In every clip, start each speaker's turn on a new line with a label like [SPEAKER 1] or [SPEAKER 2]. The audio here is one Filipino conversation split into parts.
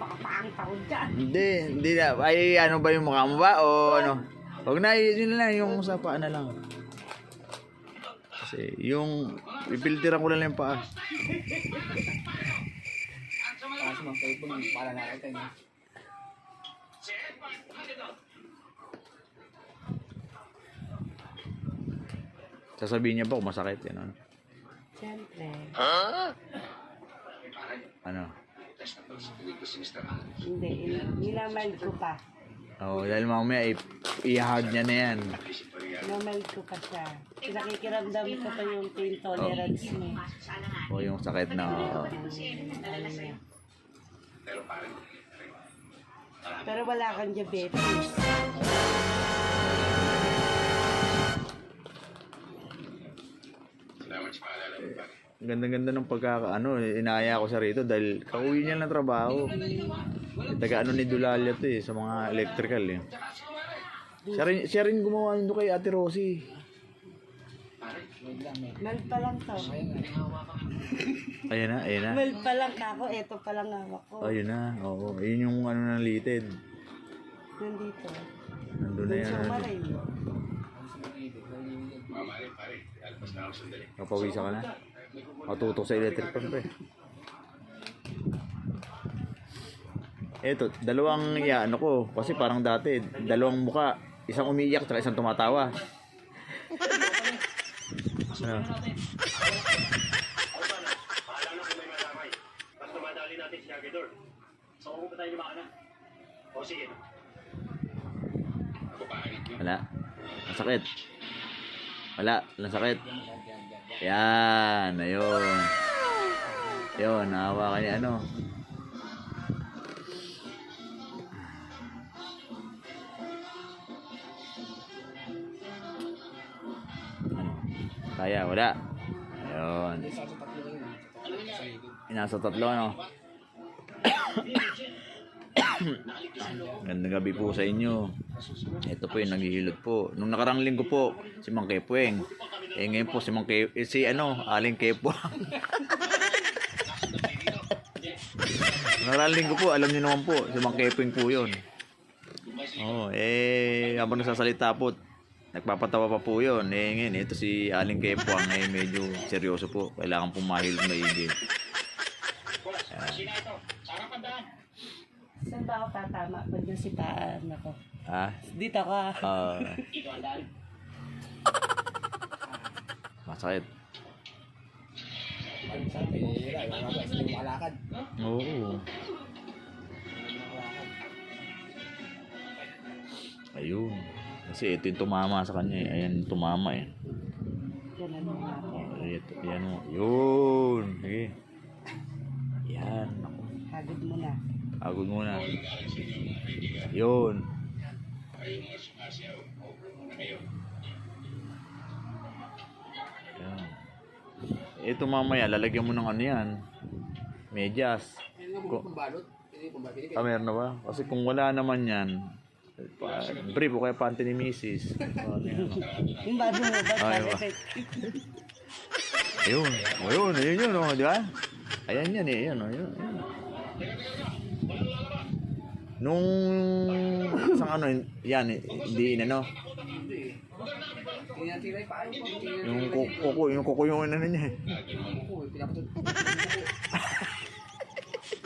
[SPEAKER 1] baka pangit ako dyan.
[SPEAKER 2] Hindi, hindi na. Ay, ano ba yung mukha mo ba? O ano? Huwag na, yun na lang, yung sa paa na lang. Kasi yung, ipiltiran ko na lang yung paa.
[SPEAKER 3] Kaso mga kayo po, para niya.
[SPEAKER 2] Sasabihin niya ba kung masakit yan? Ano?
[SPEAKER 1] Siyempre.
[SPEAKER 2] ano?
[SPEAKER 1] Hindi, minamild ko pa.
[SPEAKER 2] Oo, dahil mamaya i- i-hard niya na yan.
[SPEAKER 1] Minamild ko pa siya. Pinakikiramdam ko pa yung pain tolerance niya.
[SPEAKER 2] O yung sakit na, oo.
[SPEAKER 1] Pero wala kang diabetes.
[SPEAKER 2] Ganda-ganda ng pagkaka, ano, inaya ko siya rito dahil kauwi niya ng trabaho. Taga ano ni Dulalia to eh, sa mga electrical eh. Siya rin, siya rin gumawa nito kay Ate Rosie.
[SPEAKER 1] Meld pa lang to.
[SPEAKER 2] Ayun na, ayun na.
[SPEAKER 1] Meld pa lang ako, eto pa lang hawak ko.
[SPEAKER 2] Ayun na, oo. Ayun yung ano ng litid.
[SPEAKER 1] Nandito.
[SPEAKER 2] Nandun na yan.
[SPEAKER 1] So,
[SPEAKER 2] ano.
[SPEAKER 1] maray.
[SPEAKER 2] Kapawisa ka na. Matutok sa electric pump eh. Eto, dalawang ya, ano ko, kasi parang dati, dalawang muka, isang umiiyak tsaka isang tumatawa.
[SPEAKER 4] sige.
[SPEAKER 2] Wala. Ang sakit. Wala. Ang sakit. Yan. Ayun. Ayun. Nahawa ka niya ano. Ano? Kaya. Wala. Ayun. Nasa tatlo ano. Gandang gabi po sa inyo. Ito po yung naghihilot po. Nung nakarang linggo po, si Mang Kepueng. Eh ngayon po si Mang Ke eh, si ano, Aling Kepuang. nakarang linggo po, alam niyo naman po, si Mang Kepueng po yun. Oh, eh habang nagsasalita po, nagpapatawa pa po yun. Eh ngayon, ito si Aling Kepuang eh medyo seryoso po. Kailangan pumahil maigi.
[SPEAKER 1] Saan ba ako tatama pag nasipaan ako?
[SPEAKER 2] Ah,
[SPEAKER 1] Dito ka.
[SPEAKER 2] Masakit.
[SPEAKER 3] Pera, wala ka, hindi makalakad.
[SPEAKER 2] Oo. Ayun. Kasi ito yung tumama sa kanya eh. Ayan yung tumama eh. Oh, ito, yan o. Yun. Sige. Yan.
[SPEAKER 1] Hagod mo na.
[SPEAKER 2] Agod muna. Yun. Yan. Ito mamaya, lalagyan mo ng ano yan. Medyas.
[SPEAKER 3] Ayun
[SPEAKER 2] Ko-
[SPEAKER 3] pambalot. Hindi pambalot.
[SPEAKER 2] Ah, meron na ba? Kasi kung wala naman yan, pa, brief o kaya panty ni yan?
[SPEAKER 1] Yung bago mo ba?
[SPEAKER 2] Ay,
[SPEAKER 1] Para
[SPEAKER 2] ba.
[SPEAKER 1] sa-
[SPEAKER 2] Ayun. Ayun, ayun yun, oh, di ba? Ayan yan eh, ayan, oh, ayun, ayun. Nung isang ano, yan, hindi inano, yung ku- kuko, yung kuko yung ano niya eh.
[SPEAKER 3] ko, pinapatot.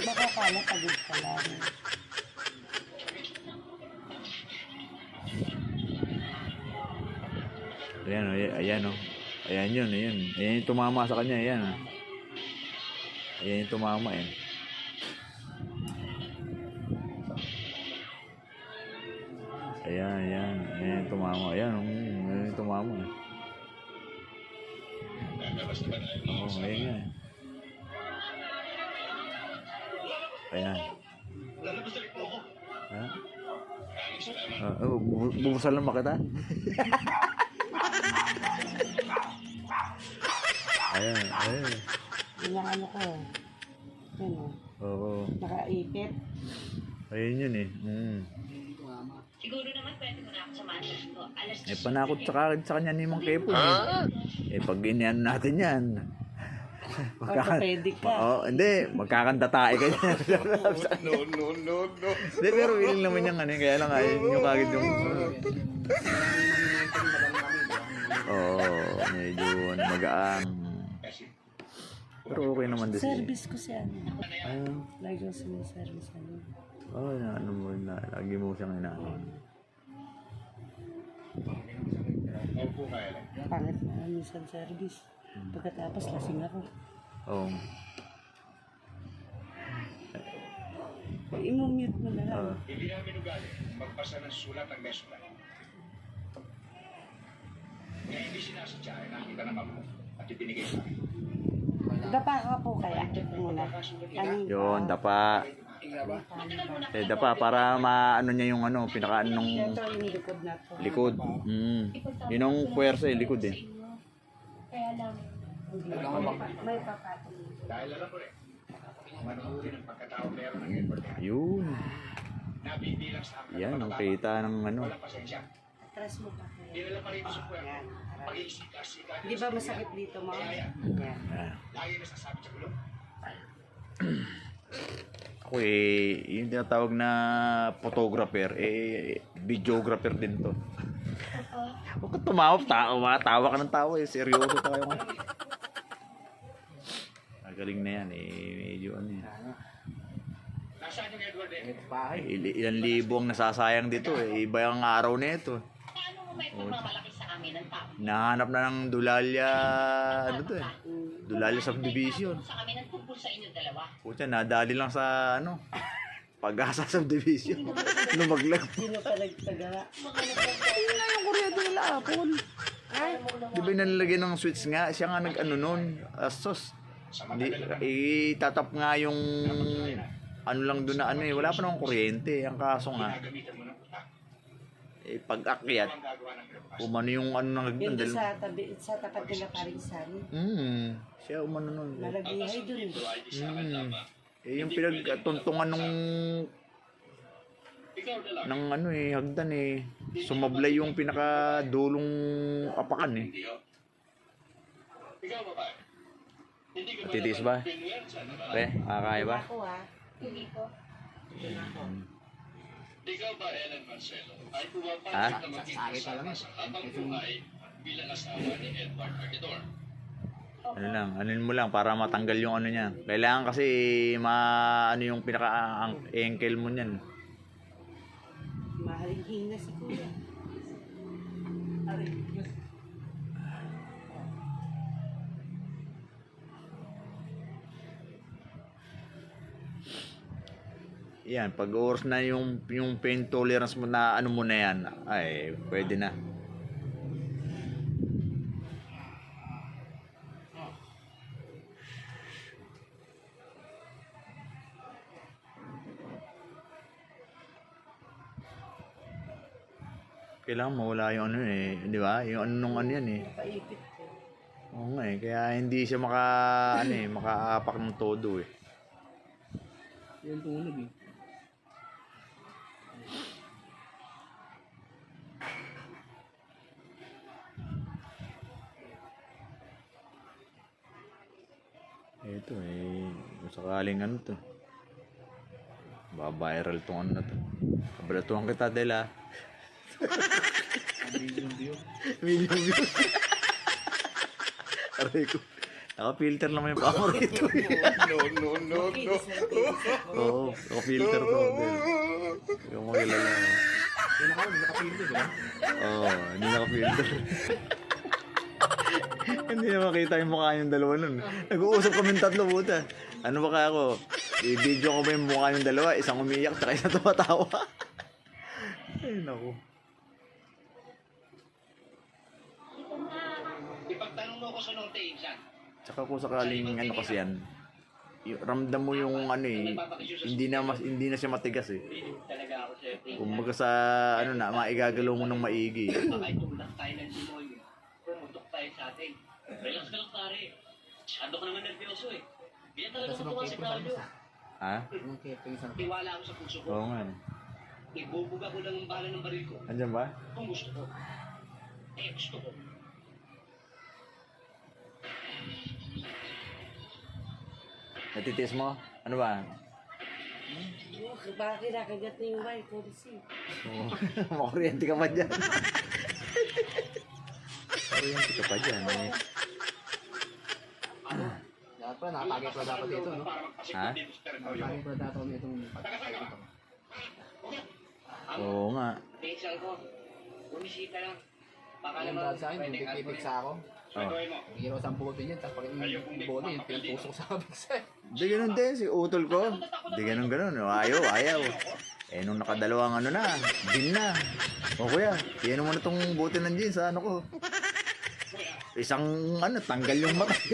[SPEAKER 1] Baka kala pagod ka lang.
[SPEAKER 2] Ayan, oh, ayan, ayan, oh. Ayan yun, ayan. Ayan yung tumama sa kanya, ayan. oh. Ayan yung tumama, eh. Ayan, ayan. Ayan tumama. Ayan, um, ayan tumama. Oo, oh, ayan nga. Ayan. Ha? Ah, oh, bu- bubusal lang ba kita? ayan, ayan.
[SPEAKER 1] Yung ano ko. Yan o.
[SPEAKER 2] Oo.
[SPEAKER 1] Nakaipit.
[SPEAKER 2] Ayun yun eh. Mm.
[SPEAKER 5] Siguro naman pwede mo na ako samahan dito. Alas
[SPEAKER 2] Eh, panakot sa, ka- sa kanya ni Mang Kepo. Eh. eh, pag inian natin yan.
[SPEAKER 1] Orthopedic ka.
[SPEAKER 2] Oo, hindi. Magkakandatae ka niya. no, no, no, no. Hindi, pero willing naman yung ano, kaya lang ayun yung kagad yung... Oo, oh, medyo ano, magaang. Pero okay naman din siya.
[SPEAKER 1] Service ko si ano.
[SPEAKER 2] Ayun.
[SPEAKER 1] Lagi ko siniservice ano.
[SPEAKER 2] Oo, oh, ano mo lagi mo siyang inaano.
[SPEAKER 1] Pangit na minsan service. Pagkatapos lasing ako.
[SPEAKER 2] Oo.
[SPEAKER 1] I-mute mo na lang.
[SPEAKER 2] Oo.
[SPEAKER 6] Hindi namin ugali magpasa ng sulat ang may sulat. Kaya hindi sinasadya ay nakita ngamo at ibinigay sa akin.
[SPEAKER 1] Dapa ka po kaya muna.
[SPEAKER 2] Yun, dapa. Eh, dapa para maano niya yung ano, pinaka nung
[SPEAKER 1] likod.
[SPEAKER 2] Mm. Yun ang puwersa eh, likod eh.
[SPEAKER 5] Kaya lang,
[SPEAKER 1] May papatong.
[SPEAKER 6] Dahil alam ko rin, manuhuli ng pagkatao meron ng Edward Kaya.
[SPEAKER 2] Yun.
[SPEAKER 6] Nabibilang sa akin.
[SPEAKER 2] Yan, ang kita ng ano.
[SPEAKER 6] Walang pasensya.
[SPEAKER 1] Atras mo pa.
[SPEAKER 6] Dinala pa rito sa. Pag-iisika-sika.
[SPEAKER 1] Di ba masakit dito mo? Yan.
[SPEAKER 6] Lagi nasasabi sa gulo.
[SPEAKER 2] Ako eh, yung tinatawag na photographer, eh, videographer din to. Huwag ka tumawa, tawa, tawa ka ng tawa eh, seryoso tayo. Magaling na yan eh, medyo ano yan.
[SPEAKER 6] Eh?
[SPEAKER 2] Il- ilan libo ang nasasayang dito eh, iba yung araw na ito.
[SPEAKER 5] paano mo may pagmamalaki sa amin ng tao?
[SPEAKER 2] Nahanap na ng Dulalya, ano to eh, Dulalya subdivision.
[SPEAKER 5] Sa amin inyo
[SPEAKER 2] Pucha, nadali lang sa ano, pag-asa subdivision. Lumaglag.
[SPEAKER 1] Sino pa nagtagala?
[SPEAKER 2] Ayun na yung kuryente nila, Apple. Di ba nilalagyan ng switch nga? Siya nga nag-ano nun, asos. Di, itatap nga yung ano lang doon na ano eh, wala pa namang kuryente. Ang kaso nga,
[SPEAKER 6] Gamitan mo ng utak.
[SPEAKER 2] Eh, pag-akyat, umano yung ano nang
[SPEAKER 1] Yun doon
[SPEAKER 2] nagdal.
[SPEAKER 1] sa, tabi, sa tapat nila parisan.
[SPEAKER 2] Hmm, siya umano nun. eh.
[SPEAKER 1] Nalagihay doon.
[SPEAKER 2] Hmm. Eh, yung pinagtuntungan nung ng ano eh, hagdan eh. Sumablay yung pinakadulong apakan eh.
[SPEAKER 6] Ikaw ba Hindi ka ba?
[SPEAKER 2] Pre, makakaya ba?
[SPEAKER 1] Ako ah.
[SPEAKER 5] Hindi ko.
[SPEAKER 6] Ikaw ba, Ellen Marcelo, ay
[SPEAKER 2] Ha?
[SPEAKER 6] pumapasok na maging kasama sa habang buhay bilang asawa ni Edward Artidor?
[SPEAKER 2] Ano lang, anuin mo lang para matanggal yung ano niya. Kailangan kasi ma ano yung pinaka ang ankle mo niyan.
[SPEAKER 1] Mahalinghin na si Kuya. Aray.
[SPEAKER 2] Yan, pag oras na yung yung pain tolerance mo na ano mo na yan, ay pwede na. Kailangan mawala yung ano eh, di ba? Yung ano nung ano yan eh. Oo nga eh, kaya hindi siya maka, ano eh, makaapak ng todo eh.
[SPEAKER 3] Yung tunog eh.
[SPEAKER 2] Ito eh, kung sakaling ano to. Ba-viral tong ano na to. Kabalatuhan kita, Dela.
[SPEAKER 3] Million view.
[SPEAKER 2] Million views. Aray ko. Naka-filter naman yung pamo rito. no, no, no, no. Oo, naka-filter to. Yung mga kilala.
[SPEAKER 3] Yung di ba?
[SPEAKER 2] Oo, hindi naka-filter. Hindi na makita yung mukha yung dalawa nun. Nag-uusap kami ng tatlo, puta. Ano ba kaya ako? I-video ko ba yung mukha yung dalawa? Isang umiyak, tsaka isang tumatawa. Ay, naku.
[SPEAKER 6] Ipagtanong mo ko sa nung Tainsan.
[SPEAKER 2] Tsaka kung sakaling ano kasi yan, y- ramdam mo yung ano eh, hindi na mas hindi na siya matigas eh.
[SPEAKER 6] Talaga ako sir.
[SPEAKER 2] Kumbaga sa ano na, maigagalaw mo ng maigi.
[SPEAKER 6] Ay, tulak tayo
[SPEAKER 4] Masyado ka naman nervyoso eh. Ganyan talaga
[SPEAKER 3] Kasi
[SPEAKER 4] matuwa si Claudio.
[SPEAKER 2] Ha?
[SPEAKER 3] Yung isang
[SPEAKER 6] Tiwala ako sa puso ko.
[SPEAKER 2] Oo nga eh.
[SPEAKER 6] Ibubuga ko lang ang bala ng baril ko.
[SPEAKER 2] Andyan ba?
[SPEAKER 6] Kung gusto ko. Eh, gusto ko.
[SPEAKER 2] Natitis mo? Ano ba?
[SPEAKER 1] Oh, baka kinakagat na yung bike ko si.
[SPEAKER 2] Oo. Makuryente ka pa dyan. Makuryente ka pa dyan eh.
[SPEAKER 3] Dapat pala, nakatagay pala dapat dito, no?
[SPEAKER 2] Ha?
[SPEAKER 3] Nakatagay pala dapat itong pagkakay dito.
[SPEAKER 2] Oo nga.
[SPEAKER 3] Pinsan ko, bumisita lang. Baka naman,
[SPEAKER 6] sa akin, yung pipiksa ako.
[SPEAKER 2] Oh.
[SPEAKER 6] Ko 10 bote niyan, tapos pag yung bote, yung pinatusok sa kabiksa.
[SPEAKER 2] Di ganun din, si utol ko. Di ganun ganun. Ayaw, ayaw. Eh, nung nakadalawang ano na, gin na. O kuya, iyan mo na tong buti ng sa ano ko. Isang ano, tanggal yung mata.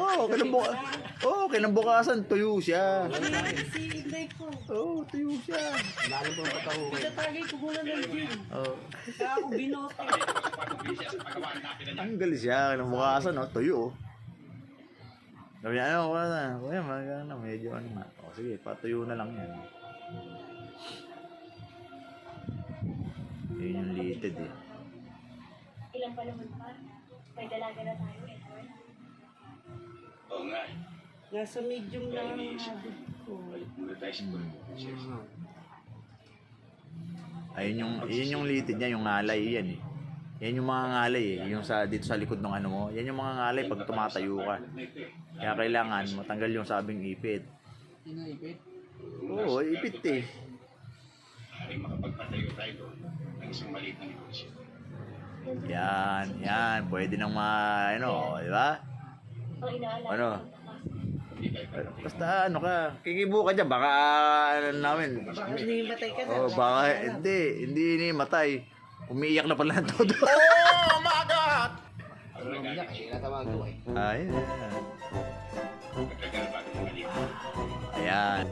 [SPEAKER 2] Oh, kinabuka oh, kinabukasan, tuyo siya.
[SPEAKER 1] Si Inday ko.
[SPEAKER 2] Oh, tuyo siya.
[SPEAKER 3] lalo po ang patahukin.
[SPEAKER 1] Itatagay ko muna ng gin.
[SPEAKER 2] Oh,
[SPEAKER 1] Kaya ako binote.
[SPEAKER 2] tanggal siya, kinabukasan, oh, tuyo. oh. Sabi niya, ano, wala na. Kuya, mag, ano, medyo ano na. O, sige, patuyo na lang yan. Yun yung litid eh.
[SPEAKER 5] Ilang pa naman pa. May dalaga na tayo eh.
[SPEAKER 6] Oo nga.
[SPEAKER 1] Nasa medium lang ang habit ko.
[SPEAKER 6] Muna tayo sa
[SPEAKER 2] Ayun yung, yun yung litid niya, yung ngalay yan eh. Yan yung mga ngalay eh. Yung sa, dito sa likod ng ano mo. Yan yung mga ngalay pag tumatayo ka. Kaya kailangan matanggal yung sabing ipit.
[SPEAKER 3] Sino ipit?
[SPEAKER 2] Oo, ipit eh.
[SPEAKER 6] Maaaring makapagpatayo tayo doon ng isang maliit na negosyo.
[SPEAKER 2] Yan, yan. Pwede nang ma, ano, di ba?
[SPEAKER 5] Ang
[SPEAKER 2] Ano? Basta ano ka, kikibo ka dyan, baka ano namin.
[SPEAKER 1] Hindi matay ka na.
[SPEAKER 2] Oh, baka, hindi, hindi ni matay. Umiiyak na pala ng todo.
[SPEAKER 3] Ano nang umiyak eh, natawag ko eh.
[SPEAKER 6] Maliit.
[SPEAKER 2] Ayan.